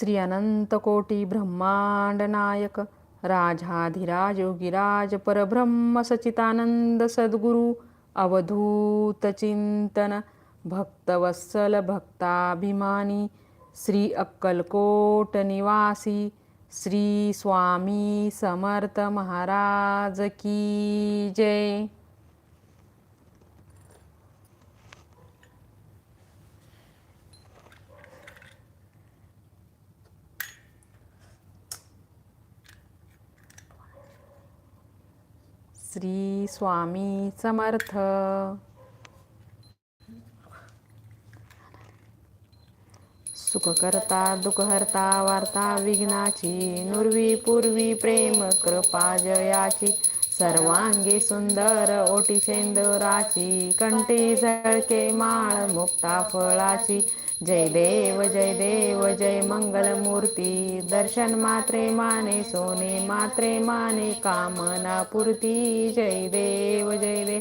श्री अनंतकोटी ब्रह्मांड नायक राजाधिराज योगिराज परब्रह्म सचितानंद सद्गुरु अवधूत चिंतन भक्तवत्सल भक्ताभिमानी श्री अक्कलकोट निवासी श्री स्वामी समर्थ महाराज की जय। श्री स्वामी समर्थ. सुखकर्ता दुःखहर्ता वार्ता विघ्नाची नुर्वी पूर्वी प्रेम कृपा जयाची सर्वांगी सुंदर ओटी शेंदुराची कंठी झळके माळ मुक्ता फळाची जय देव जय देव जय मंगलमूर्ती. दर्शन मात्रे माने सोने मात्रे माने कामना पुरती. जय देव जय देव.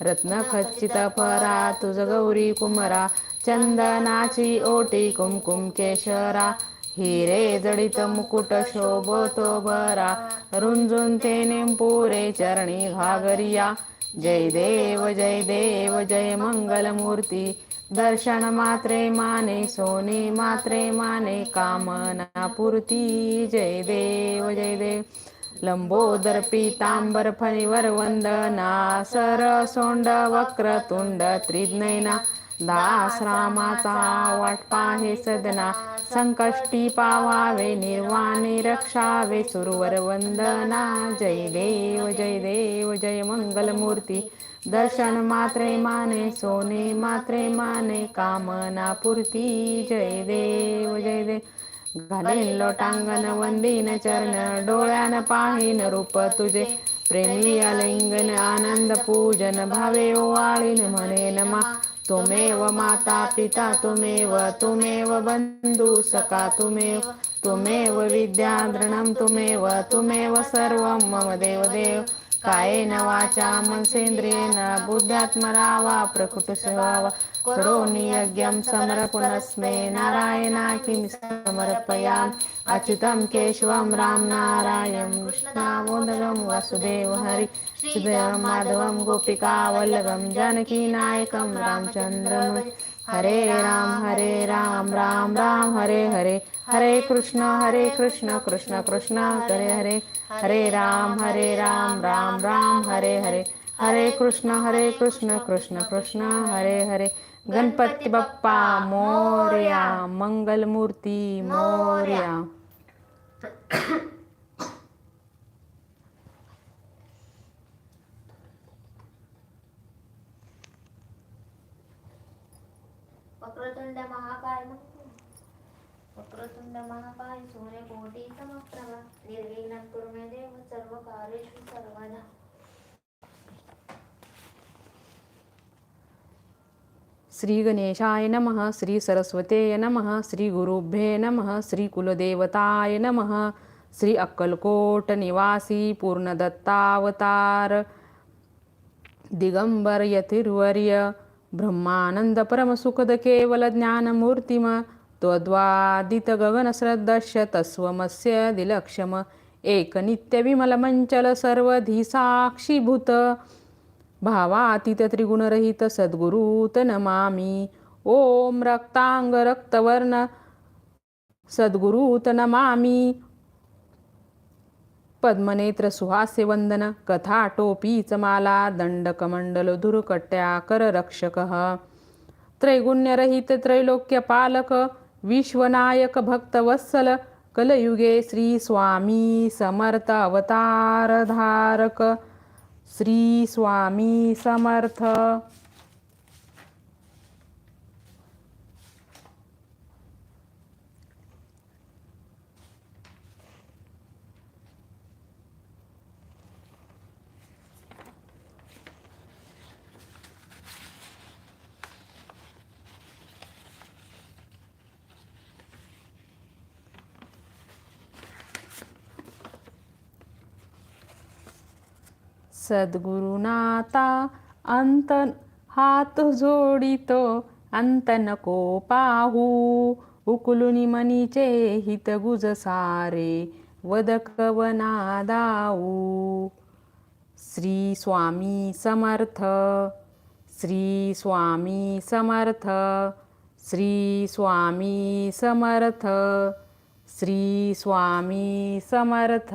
रत्न खचित फरा तुझ गौरी कुमरा. चंदनाची ओटी कुमकुम केशरा. हिरे जडित मुकुट शोभतो भरा रुंजुंते ते चरणी घागरिया. जय देव जय देव जय मंगलमूर्ती. दर्शन मात्रे माने सोने मात्रे माने कामना पूर्ती. जय देव जय देव. लंबोदर पीतांबर फणीवर वंदना. सर सोंड वक्रतुंड त्रिज्ञैना. दास रामाचा वाट पाहे सदना. संकष्टी पावावे निर्वाणे रक्षावे. सुरवर वंदना. जय देव जय देव जय मंगलमूर्ती. दर्शन मात्रे माने सोने मात्रे माने. कामना पूर्ती. जय देव जय देव घालेन लोटांगण वंदीन चरण. डोळ्यान पाहिन रूप तुझे. प्रेमी अलिंगन आनंद पूजन भावे ओवाळीन म्हणेन मा. तुमेव माता पिता तुमेव तुमेव बन्धु सखा तुमेव तुमेव विद्याद्रणं तुमेव तुमेव सर्वं मम देवदेव। कायेन वाचा मनसेंद्रियेण बुद्ध्यात्मरावा प्रकृतिस्वभाव करोमि यज्ञं समर्पणस्मे नारायणाकिं समर्पयामि। अच्युतं केशवं राम नारायणं कृष्णामोदगं वासुदेव हरि। हृदयं माधवं गोपिकावल्लभं जानकीनायकं रामचन्द्रं हरे राम हरे राम राम राम हरे हरे हरे कृष्ण हरे कृष्ण कृष्ण कृष्ण हरे हरे हरे राम हरे राम राम राम हरे हरे हरे कृष्ण हरे कृष्ण कृष्ण कृष्ण हरे हरे गणपती बाप्पा मोर्या मंगलमूर्ती मोर्या वक्रतुंड महाकाय वक्रतुंड महाकाय सूर्यकोटी समप्रभ निर्विघ्नं कुरु देव सर्व कार्येषु सर्वदा. श्री गणेशाय नमः श्री सरस्वते नमः श्री गुरुभ्ये नमः श्री कुलदेवताय नमः श्री अक्कलकोट निवासी पूर्णदत्तावतार दिगंबर यतिर्वर्य ब्रह्मानंद परमसुखद केवल ज्ञानमूर्तिम त्वद्वादित गगनश्रद्धस्य तस्वमस्य दिलक्षम। एक नित्य विमल मंचल साक्षीभूत। भावातीत त्रिगुणरहित सद्गुरूत नमामि। ओम रक्तांग रक्तवर्ण सद्गुरूत नमामि। पद्मनेत्र सुहास्य वंदन कथा टोपीच माला दंडकमंडल धुरकट्या त्रैगुण्यरहित विश्वनायक कलयुगे श्री स्वामी समर्थ अवतार धारक श्री स्वामी समर्थ। सद्गुरुनाथा अंत हात जोडितो अंत नको पाहू उकलुनी मनीचे हित गुज सारे वदकवना दाऊ श्री स्वामी समर्थ श्री स्वामी समर्थ श्री स्वामी समर्थ श्री स्वामी समर्थ.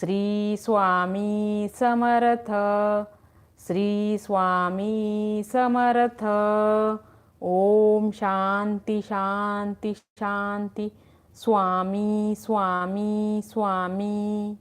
श्री स्वामी समर्थ श्री स्वामी समर्थ। ओम शांती शांती शांती स्वामी स्वामी स्वामी